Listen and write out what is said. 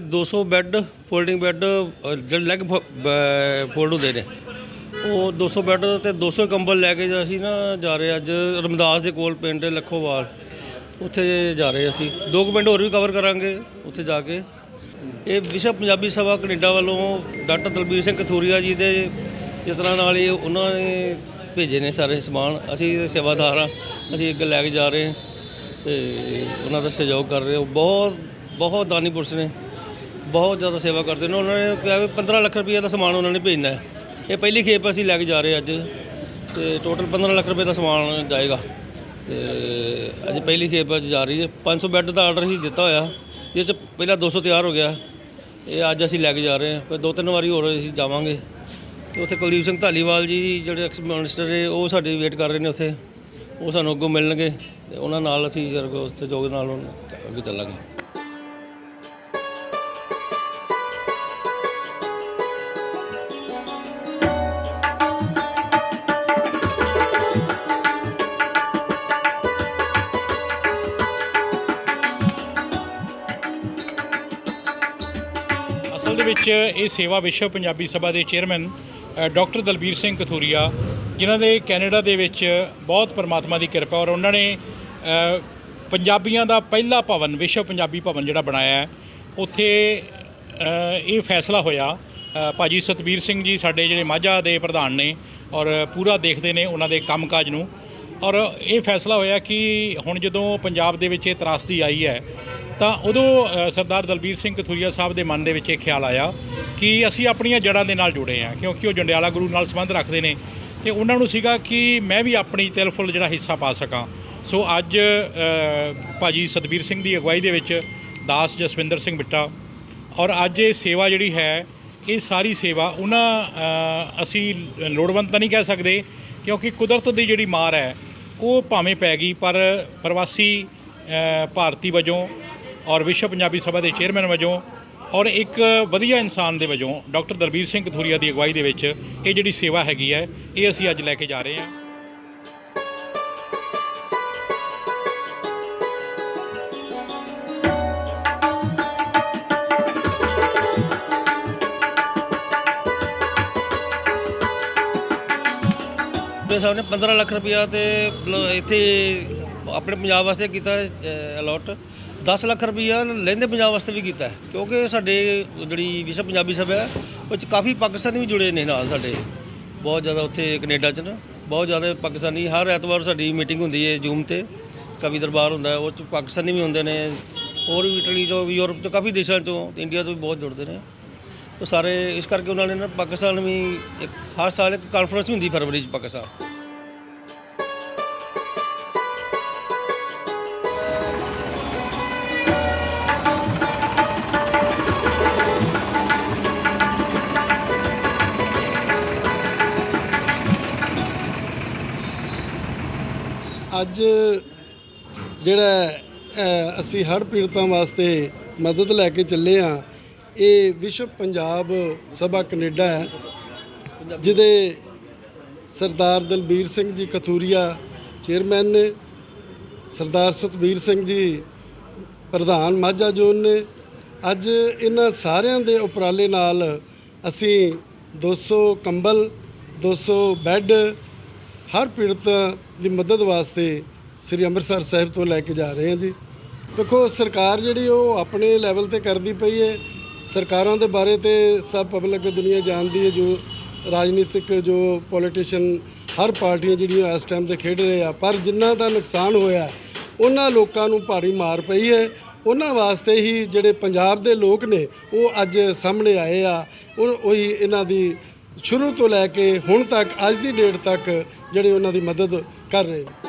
200 bed, folding bed ਜਿਹੜੇ leg fold ਹੁੰਦੇ ਨੇ। ਉਹ 200 ਬੈੱਡ ਤੇ 200 ਕੰਬਲ ਲੈ ਕੇ ਅਸੀਂ ਨਾ ਜਾ ਰਹੇ ਅੱਜ, ਰਮਦਾਸ ਦੇ ਕੋਲ ਪਿੰਡ ਲੱਖੋਵਾਲ। ਉੱਥੇ ਜਾ ਰਹੇ ਅਸੀਂ। ਦੋ ਕੁ ਪਿੰਡ ਹੋਰ ਵੀ ਕਵਰ ਕਰਾਂਗੇ ਉੱਥੇ ਜਾ ਕੇ। ਇਹ ਵਿਸ਼ਵ ਪੰਜਾਬੀ ਸਭਾ ਕੈਨੇਡਾ ਵੱਲੋਂ ਡਾਕਟਰ ਦਲਬੀਰ ਸਿੰਘ ਕਥੂਰੀਆ ਜੀ ਦੇ ਜਿਤਨਾ ਨਾਲ ਹੀ ਉਹਨਾਂ ਨੇ ਭੇਜੇ ਨੇ ਸਾਰੇ ਸਮਾਨ। ਅਸੀਂ ਸੇਵਾਦਾਰ ਹਾਂ। ਅਸੀਂ ਅੱਗੇ ਲੈ ਕੇ ਜਾ ਰਹੇ ਹਾਂ ਤੇ ਉਹਨਾਂ ਦਾ ਸਹਿਯੋਗ ਕਰ ਰਹੇ ਹਾਂ। ਬਹੁਤ ਬਹੁਤ ਦਾਨੀ ਪੁਰਸ਼ ਨੇ। ਬਹੁਤ ਜ਼ਿਆਦਾ ਸੇਵਾ ਕਰਦੇ ਨੇ। ਉਹਨਾਂ ਨੇ ਕਿਹਾ ਵੀ 15 ਲੱਖ ਰੁਪਏ ਦਾ ਸਮਾਨ ਉਹਨਾਂ ਨੇ ਭੇਜਣਾ ਹੈ। ਇਹ ਪਹਿਲੀ ਖੇਪ ਅਸੀਂ ਲੈ ਕੇ ਜਾ ਰਹੇ ਅੱਜ। ਤੇ ਟੋਟਲ 15 ਲੱਖ ਰੁਪਏ ਦਾ ਸਮਾਨ ਜਾਏਗਾ। ਤੇ ਅੱਜ ਪਹਿਲੀ ਖੇਪ ਅੱਜ ਜਾ ਰਹੀ ਹੈ। 500 ਬੈੱਡ ਦਾ ਆਰਡਰ ਹੀ ਦਿੱਤਾ ਹੋਇਆ। ਜਿਸ 'ਚ ਪਹਿਲਾਂ 200 ਤਿਆਰ ਹੋ ਗਿਆ। ਇਹ ਅੱਜ ਅਸੀਂ ਲੈ ਕੇ ਜਾ ਰਹੇ ਹਾਂ। ਫਿਰ ਦੋ ਤਿੰਨ ਵਾਰੀ ਹੋਰ ਅਸੀਂ ਜਾਵਾਂਗੇ। ਤੇ ਉੱਥੇ ਕੁਲਦੀਪ ਸਿੰਘ ਧਾਲੀਵਾਲ ਜੀ, ਜਿਹੜੇ ਐਕਸ ਮਿਨਿਸਟਰ ਨੇ, ਉਹ ਸਾਡੀ ਵੇਟ ਕਰ ਰਹੇ ਨੇ ਉੱਥੇ। ਉਹ ਸਾਨੂੰ ਅੱਗੋਂ ਮਿਲਣਗੇ। ਤੇ ਉਹਨਾਂ ਨਾਲ ਅਸੀਂ ਜਰਗ ਉਸ ਤੇ ਜੋਗ ਨਾਲ ਉਹਨਾਂ- ਅੱਗੇ ਚੱਲਾਂਗੇ। ਅਸਲ ਦੇ ਵਿੱਚ ਇਹ ਸੇਵਾ ਵਿਸ਼ਵ ਪੰਜਾਬੀ ਸਭਾ ਦੇ ਚੇਅਰਮੈਨ ਡਾਕਟਰ ਦਲਬੀਰ ਸਿੰਘ ਕਥੂਰੀਆ ਜਿਨ੍ਹਾਂ ਦੇ ਕੈਨੇਡਾ ਦੇ ਵਿੱਚ ਬਹੁਤ ਪਰਮਾਤਮਾ ਦੀ ਕਿਰਪਾ ਔਰ ਉਹਨਾਂ ਨੇ ਪੰਜਾਬੀਆਂ ਦਾ ਪਹਿਲਾ ਭਵਨ ਵਿਸ਼ਵ ਪੰਜਾਬੀ ਭਵਨ ਜਿਹੜਾ ਬਣਾਇਆ ਹੈ ਉੱਥੇ ਇਹ ਫੈਸਲਾ ਹੋਇਆ। ਅ, ਭਾਜੀ ਸਤਬੀਰ ਸਿੰਘ ਜੀ ਸਾਡੇ ਜਿਹੜੇ ਮਾਝਾ ਦੇ ਪ੍ਰਧਾਨ ਨੇ ਔਰ ਪੂਰਾ ਦੇਖਦੇ ਨੇ ਉਹਨਾਂ ਦੇ ਕੰਮਕਾਜ ਨੂੰ। ਔਰ ਇਹ ਫੈਸਲਾ ਹੋਇਆ ਕਿ ਹੁਣ ਜਦੋਂ ਪੰਜਾਬ ਦੇ ਵਿੱਚ ਇਹ ਤਰਾਸਦੀ ਆਈ ਹੈ ਤਾਂ ਉਦੋਂ ਸਰਦਾਰ ਦਲਬੀਰ ਸਿੰਘ ਕਥੂਰੀਆ ਸਾਹਿਬ ਦੇ ਮਨ ਦੇ ਵਿੱਚ ਇਹ ਖਿਆਲ ਆਇਆ ਕਿ ਅਸੀਂ ਆਪਣੀਆਂ ਜੜ੍ਹਾਂ ਦੇ ਨਾਲ ਜੁੜੇ ਹਾਂ ਕਿਉਂਕਿ ਉਹ ਜੰਡਿਆਲਾ ਗੁਰੂ ਨਾਲ ਸੰਬੰਧ ਰੱਖਦੇ ਨੇ। ਤੇ ਉਹਨਾਂ ਨੂੰ ਸੀਗਾ ਕਿ ਮੈਂ ਵੀ ਆਪਣੀ ਤਿਲਫੁੱਲ ਜਿਹੜਾ ਹਿੱਸਾ ਪਾ ਸਕਾਂ। ਸੋ ਅੱਜ ਅ, ਭਾਜੀ ਸਤਬੀਰ ਸਿੰਘ ਦੀ ਅਗਵਾਈ ਦੇ ਵਿੱਚ ਦਾਸ ਜਸਵਿੰਦਰ ਸਿੰਘ ਬਿੱਟਾ ਔਰ ਅੱਜ ਇਹ ਸੇਵਾ ਜਿਹੜੀ ਹੈ ਇਹ ਸਾਰੀ ਸੇਵਾ ਉਹਨਾਂ ਅਸੀਂ ਲੋੜਵੰਦ ਤਾਂ ਨਹੀਂ ਕਹਿ ਸਕਦੇ ਕਿਉਂਕਿ ਕੁਦਰਤ ਦੀ ਜਿਹੜੀ ਮਾਰ ਹੈ ਉਹ ਭਾਵੇਂ ਪੈ ਗਈ ਪਰ ਪ੍ਰਵਾਸੀ ਭਾਰਤੀ ਵਜੋਂ ਔਰ ਵਿਸ਼ਵ ਪੰਜਾਬੀ ਸਭਾ ਦੇ ਚੇਅਰਮੈਨ ਵਜੋਂ ਔਰ ਇੱਕ ਵਧੀਆ ਇਨਸਾਨ ਦੇ ਵਜੋਂ ਡਾਕਟਰ ਦਰਬੀਰ ਸਿੰਘ ਕਥੂਰੀਆ ਦੀ ਅਗਵਾਈ ਦੇ ਵਿੱਚ ਇਹ ਜਿਹੜੀ ਸੇਵਾ ਹੈਗੀ ਹੈ, ਇਹ ਅਸੀਂ ਅੱਜ ਲੈ ਕੇ ਜਾ ਰਹੇ ਹਾਂ। ਆਪਣੇ ਸਾਹਿਬ ਨੇ 15 ਲੱਖ ਰੁਪਇਆ ਤੇ ਮਤਲਬ ਇੱਥੇ ਆਪਣੇ ਪੰਜਾਬ ਵਾਸਤੇ ਕੀਤਾ ਅਲੋਟ 10 ਲੱਖ ਰੁਪਈਆ ਲਹਿੰਦੇ ਪੰਜਾਬ ਵਾਸਤੇ ਵੀ ਕੀਤਾ ਹੈ, ਕਿਉਂਕਿ ਸਾਡੇ ਜਿਹੜੀ ਵਿਸ਼ਵ ਪੰਜਾਬੀ ਸਭਾ ਹੈ, ਉਹ 'ਚ ਕਾਫੀ ਪਾਕਿਸਤਾਨੀ ਵੀ ਜੁੜੇ ਨੇ ਨਾਲ ਸਾਡੇ। ਬਹੁਤ ਜ਼ਿਆਦਾ ਉੱਥੇ ਕੈਨੇਡਾ 'ਚ ਨਾ, ਬਹੁਤ ਜ਼ਿਆਦਾ ਪਾਕਿਸਤਾਨੀ, ਹਰ ਐਤਵਾਰ ਸਾਡੀ ਮੀਟਿੰਗ ਹੁੰਦੀ ਹੈ ਜ਼ੂਮ ਤੇ, ਕਵੀ ਦਰਬਾਰ ਹੁੰਦਾ ਉਹ 'ਚ ਪਾਕਿਸਤਾਨੀ ਵੀ ਹੁੰਦੇ ਨੇ, ਹੋਰ ਵੀ ਇਟਲੀ ਤੋਂ ਯੂਰਪ ਤੋਂ ਕਾਫੀ ਦੇਸ਼ਾਂ ਤੋਂ ਤੇ ਇੰਡੀਆ ਤੋਂ ਵੀ ਬਹੁਤ ਜੁੜਦੇ ਨੇ। ਉਹ ਸਾਰੇ, ਇਸ ਕਰਕੇ ਉਹਨਾਂ ਨੇ ਨਾ ਪਾਕਿਸਤਾਨ ਵੀ ਇੱਕ, ਹਰ ਸਾਲ ਇੱਕ ਕਾਨਫਰੰਸ ਹੁੰਦੀ ਫਰਵਰੀ 'ਚ ਪਾਕਿਸਤਾਨ। ਅੱਜ ਜਿਹੜਾ ਅਸੀਂ ਹੜ੍ਹ ਪੀੜਤਾਂ ਵਾਸਤੇ ਮਦਦ ਲੈ ਕੇ ਚੱਲੇ ਆ ਇਹ ਵਿਸ਼ਵ ਪੰਜਾਬ ਸਭਾ ਕੈਨੇਡਾ ਹੈ, ਜਿਹਦੇ ਸਰਦਾਰ ਦਲਬੀਰ ਸਿੰਘ ਜੀ ਕਥੂਰੀਆ ਚੇਅਰਮੈਨ ਨੇ, ਸਰਦਾਰ ਸਤਬੀਰ ਸਿੰਘ ਜੀ ਪ੍ਰਧਾਨ ਮਾਝਾ ਜ਼ੋਨ ਨੇ। ਅੱਜ ਇਹਨਾਂ ਸਾਰਿਆਂ ਦੇ ਉਪਰਾਲੇ ਨਾਲ ਅਸੀਂ 200 ਕੰਬਲ 200 ਬੈੱਡ ਹਰ ਪੀੜਤ ਦੀ ਮਦਦ ਵਾਸਤੇ ਸ੍ਰੀ ਅੰਮ੍ਰਿਤਸਰ ਸਾਹਿਬ ਤੋਂ ਲੈ ਕੇ ਜਾ ਰਹੇ ਹਾਂ ਜੀ। ਦੇਖੋ, ਸਰਕਾਰ ਜਿਹੜੀ ਉਹ ਆਪਣੇ ਲੈਵਲ ਤੇ ਕਰਦੀ ਪਈ ਹੈ। ਸਰਕਾਰਾਂ ਦੇ ਬਾਰੇ ਤੇ ਸਭ ਪਬਲਿਕ ਦੁਨੀਆ ਜਾਣਦੀ ਹੈ। ਜੋ ਰਾਜਨੀਤਿਕ, ਜੋ ਪੋਲੀਟੀਸ਼ੀਅਨ ਹਰ ਪਾਰਟੀਆਂ ਜਿਹੜੀਆਂ ਇਸ ਟਾਈਮ ਤੇ ਖੇਡ ਰਹੇ ਆ, ਪਰ ਜਿਨ੍ਹਾਂ ਦਾ ਨੁਕਸਾਨ ਹੋਇਆ, ਉਹਨਾਂ ਲੋਕਾਂ ਨੂੰ ਭਾਰੀ ਮਾਰ ਪਈ ਹੈ। ਉਹਨਾਂ ਵਾਸਤੇ ਹੀ ਜਿਹੜੇ ਪੰਜਾਬ ਦੇ ਲੋਕ ਨੇ, ਉਹ ਅੱਜ ਸਾਹਮਣੇ ਆਏ ਆ। ਉਹ, ਉਹੀ ਇਹਨਾਂ ਦੀ ਸ਼ੁਰੂ ਤੋਂ ਲੈ ਕੇ ਹੁਣ ਤੱਕ, ਅੱਜ ਦੀ ਡੇਟ ਤੱਕ ਜਿਹੜੇ ਉਹਨਾਂ ਦੀ ਮਦਦ ਕਰ ਰਹੇ ਨੇ।